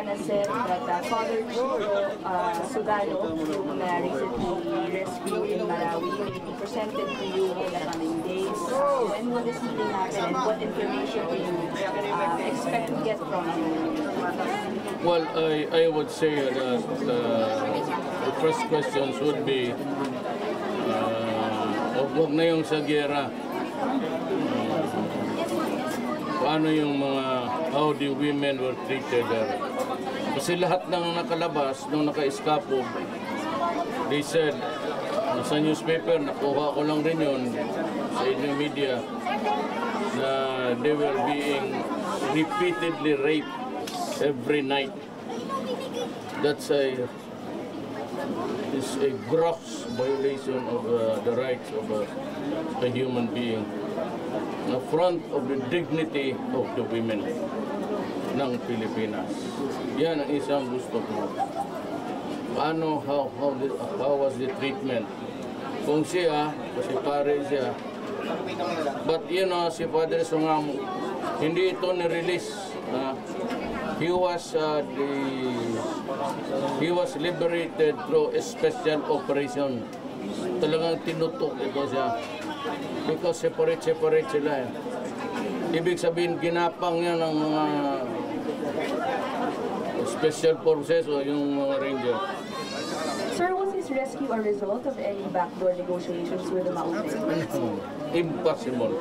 Pilipiana said that uh, Father Chito uh, Sugalo, whom uh, recently rescued in Malawi, may be presented to you in the coming days. Uh, when will this meeting happen and what information do you uh, expect to get from him? Well, I, I would say that uh, the first questions would be, uh, wag wag na yung sa gera. paano yung mga, how the women were treated there. Kasi lahat ng nakalabas, nung naka-escapo, they said, sa newspaper, nakuha ko lang rin yun sa inyong media, na they were being repeatedly raped every night. That's a is a gross violation of uh, the rights of a, a human being. An affront of the dignity of the women ng Pilipinas. Yan ang isang gusto ko. Paano, how, how, how was the treatment? Kung siya, kasi pare siya, but you know, si Padre Sungamo, hindi ito ni-release. ah. he was uh, the he was liberated through a special operation. Talagang tinutok ito siya. Because separate separate sila eh. Ibig sabihin ginapang yan ng mga special forces o yung mga ranger. Sir, was his rescue a result of any backdoor negotiations with the Maute? Impossible.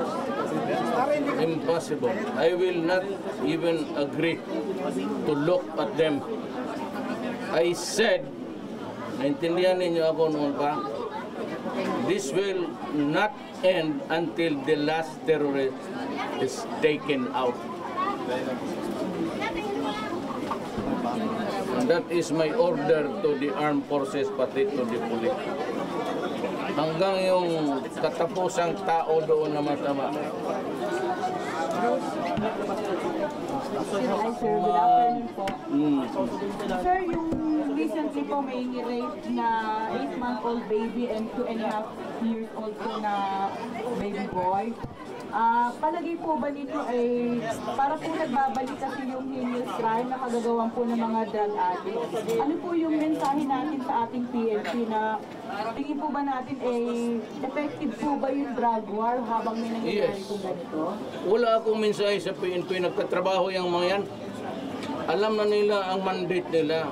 Impossible. I will not even agree to look at them. I said, naintindihan ninyo ako noon pa, this will not end until the last terrorist is taken out. That is my order to the armed forces, pati to the police. Hanggang yung katapusang tao doon na masama. Sir, good afternoon po. Mm. Sir, yung recently po may rape na 8-month-old baby and 2 and a half years old po na baby boy. Ah, palagay po ba nito ay para po nagbabalik kasi yung heinous crime na kagagawan po ng mga drug addicts? Ano po yung mensahe natin sa ating PNP na tingin po ba natin ay effective po ba yung drug war habang may nangyayari Yes. po ganito? Wala akong mensahe sa PNP, nagtatrabaho yung mga yan. Alam na nila ang mandate nila.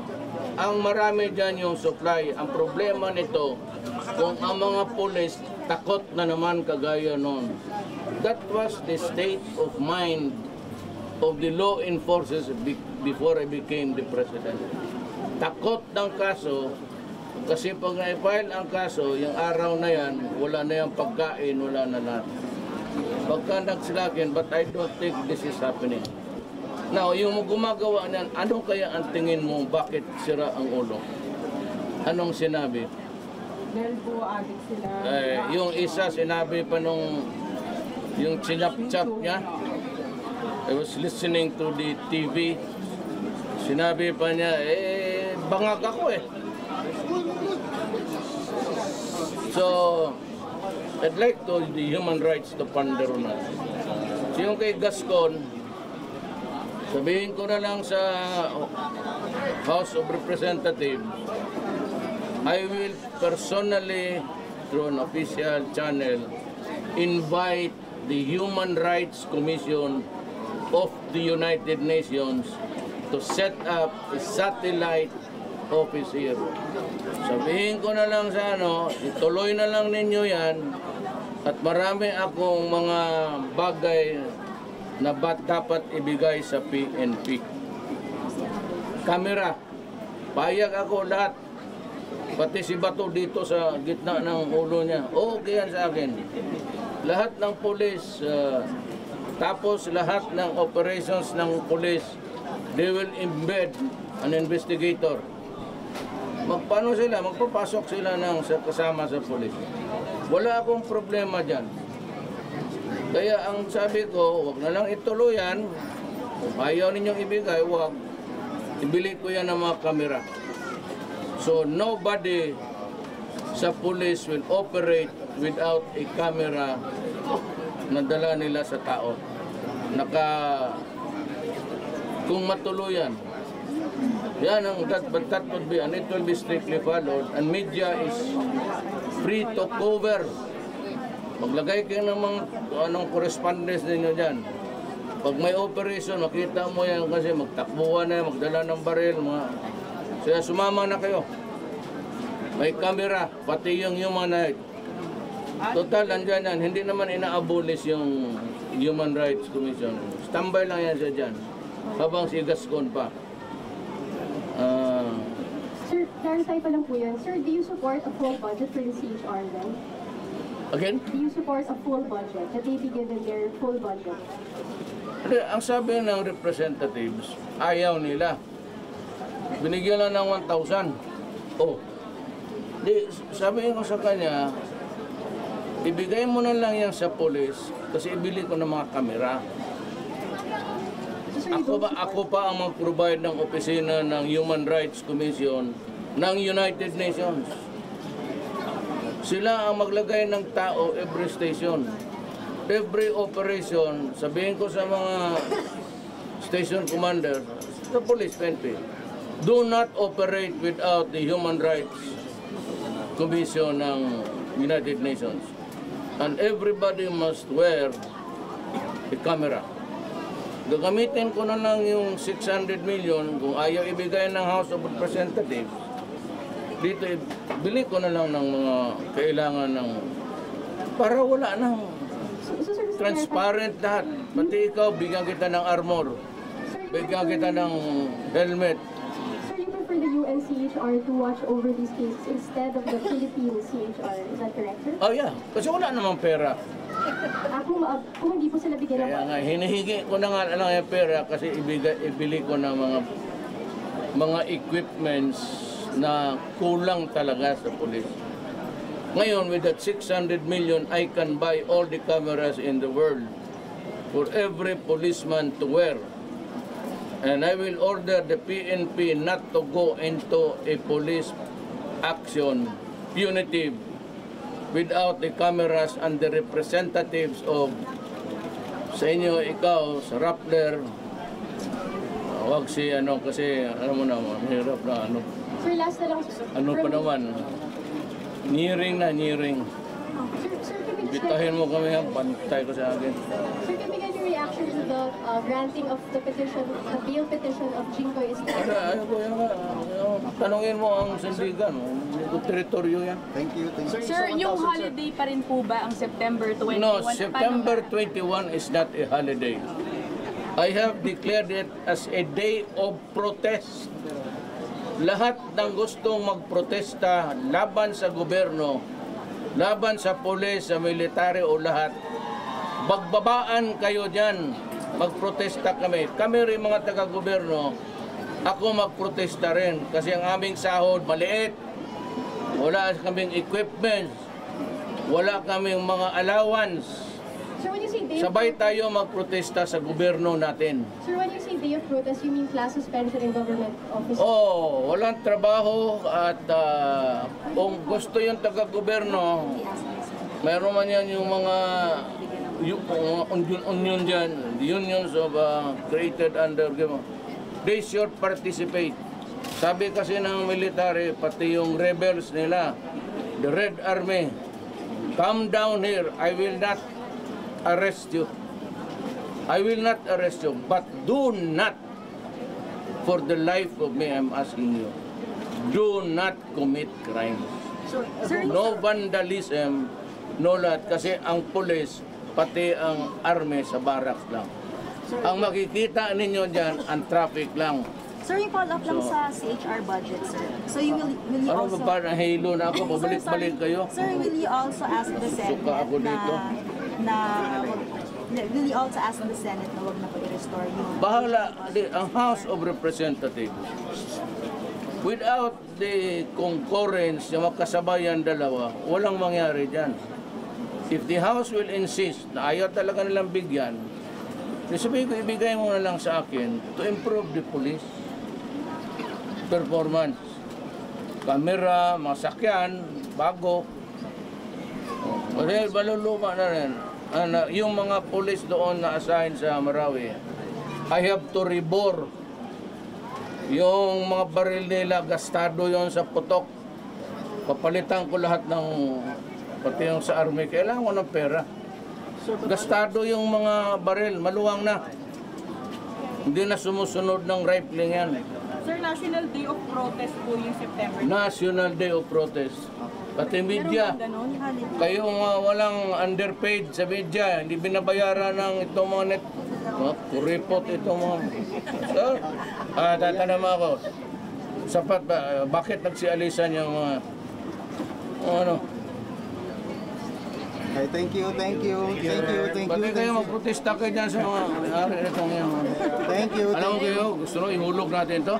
Ang marami dyan yung supply. Ang problema nito, kung ang mga pulis takot na naman kagaya noon. That was the state of mind of the law enforcers be- before I became the president. Takot ng kaso, kasi pag na-file ang kaso, yung araw na yan, wala na yung pagkain, wala na lahat. Pagka nagsilakin, but I don't think this is happening. Now, yung gumagawa niyan, ano kaya ang tingin mo, bakit sira ang ulo? Anong sinabi? Dahil po addict sila. Eh, yung isa sinabi pa nung yung chinap-chap niya. I was listening to the TV. Sinabi pa niya, eh, bangag ako eh. So, I'd like to the human rights to ponder on that. So, yung kay Gascon, sabihin ko na lang sa House of Representatives, I will personally, through an official channel, invite the Human Rights Commission of the United Nations to set up a satellite office here. Sabihin ko na lang sa ano, ituloy na lang ninyo yan at marami akong mga bagay na ba't dapat ibigay sa PNP. Kamera, payag ako lahat Pati si Bato dito sa gitna ng ulo niya. Okay yan sa akin. Lahat ng pulis, uh, tapos lahat ng operations ng pulis, they will embed an investigator. Magpano sila? Magpapasok sila ng sa, kasama sa pulis. Wala akong problema dyan. Kaya ang sabi ko, wag na lang ituloy yan. Kung ayaw ninyong ibigay, wag. Ibili ko yan ng mga kamera. So nobody sa police will operate without a camera na dala nila sa tao. Naka kung matuluyan, Yan ang that, but that would be, and it will be strictly followed. And media is free to cover. Maglagay kayo ng mga anong correspondence ninyo dyan. Pag may operation, makita mo yan kasi magtakbuhan na magdala ng baril, mga... Kaya sumama na kayo. May camera, pati yung human rights. Total, andyan yan. Hindi naman ina-abolish yung Human Rights Commission. Standby lang yan siya dyan. Habang si Gascon pa. Ah, Sir, clarify pa lang po yan. Sir, do you support a full budget for the CHR then? again, Do you support a full budget, that they be given their full budget? Ang sabi ng representatives, ayaw nila. Binigyan lang ng 1,000. Oh. Di, sabi ko sa kanya, ibigay mo na lang yan sa polis kasi ibili ko ng mga kamera. Ako ba ako pa ang mag-provide ng opisina ng Human Rights Commission ng United Nations. Sila ang maglagay ng tao every station. Every operation, sabihin ko sa mga station commander, the police PNP, do not operate without the Human Rights Commission ng United Nations. And everybody must wear a camera. Gagamitin ko na lang yung 600 million kung ayaw ibigay ng House of Representatives. Dito, bili ko na lang ng mga kailangan ng... Para wala nang transparent lahat. Pati ikaw, bigyan kita ng armor. Bigyan kita ng helmet. UNCHR to watch over these cases instead of the Philippine CHR. Is that correct, sir? Oh yeah, kasi wala namang pera. Ah, kung, ma- kung hindi po sila bigyan ng Kaya nga, hinihingi ko na nga lang yung pera kasi ibigay, ibili ko ng mga mga equipments na kulang talaga sa pulis. Ngayon, with that 600 million, I can buy all the cameras in the world for every policeman to wear. And I will order the PNP not to go into a police action punitive without the cameras and the representatives of sa inyo, ikaw, sa Rappler, wag si ano kasi ano mo naman, mahirap na ano. Sir, last na lang. Ano pa naman, nearing na nearing. Sir, sir, just Bitahin mo kami ha, pantay ko sa akin. Sir, can we get your reaction to the uh, granting of the petition, the bail petition of Ano, Estrada? ano yan, ano, tanungin mo ang sindigan, hindi ko teritoryo yan. Thank you. Thank you. Sir, yung holiday pa rin po ba ang September 21? No, September ba? 21 is not a holiday. I have declared it as a day of protest. Lahat ng gustong magprotesta laban sa gobyerno, laban sa pulis, sa military o lahat, bagbabaan kayo dyan. Magprotesta kami. Kami rin mga taga-gobyerno, ako magprotesta rin kasi ang aming sahod maliit. Wala kaming equipment. Wala kaming mga allowance. Sir, when you say day Sabay tayo magprotesta sa gobyerno natin. Sir, when you say day of protest, you mean class suspension in government office? Oh, walang trabaho at ah, kung gusto yung taga-gobyerno, mayroon man yan yung mga yung, union, union dyan, the unions of ah, created under they should participate. Sabi kasi ng military, pati yung rebels nila, the Red Army, come down here, I will not arrest you. I will not arrest you, but do not for the life of me, I'm asking you, do not commit crimes. No vandalism, no lahat. Kasi ang pulis, pati ang army sa barracks lang. Ang makikita ninyo dyan, ang traffic lang. Sir, yung follow-up lang So- sa CHR budget, sir. So you will, will you Ano also... ba parang halo na ako, Sir, pabalik-balik kayo? Sir, will you also ask the Senate Suka ako dito. na... na will you also ask the Senate na wag na po i-restore yung... Bahala, ang House of Representatives, without the concurrence, yung magkasabayan dalawa, walang mangyari dyan. If the House will insist na ayaw talaga nilang bigyan, di sabihin ko, ibigay mo na lang sa akin to improve the police performance. Kamera, mga sakyan, bago. Kasi baluluma na rin. Ano, yung mga police doon na assign sa Marawi, I have to rebore Yung mga baril nila, gastado yon sa putok. Papalitan ko lahat ng, pati yung sa army, kailangan ko ng pera. Gastado yung mga baril, maluwang na. Hindi na sumusunod ng rifling yan. Sir, National Day of Protest po yung September. National Day of Protest. Pati media, kayo mga walang underpaid sa media, hindi binabayaran ng itong mga net, mga kuripot itong mga... So, ah, tatanong ako, sapat ba, bakit nagsialisan yung mga, ano, Okay, thank you, thank you, thank you, thank you, Bakit thank kayo you. magprotesta kayo dyan sa mga may-ari nitong yan? Thank you, Alam mo thank you. kayo, gusto nyo ihulog natin to?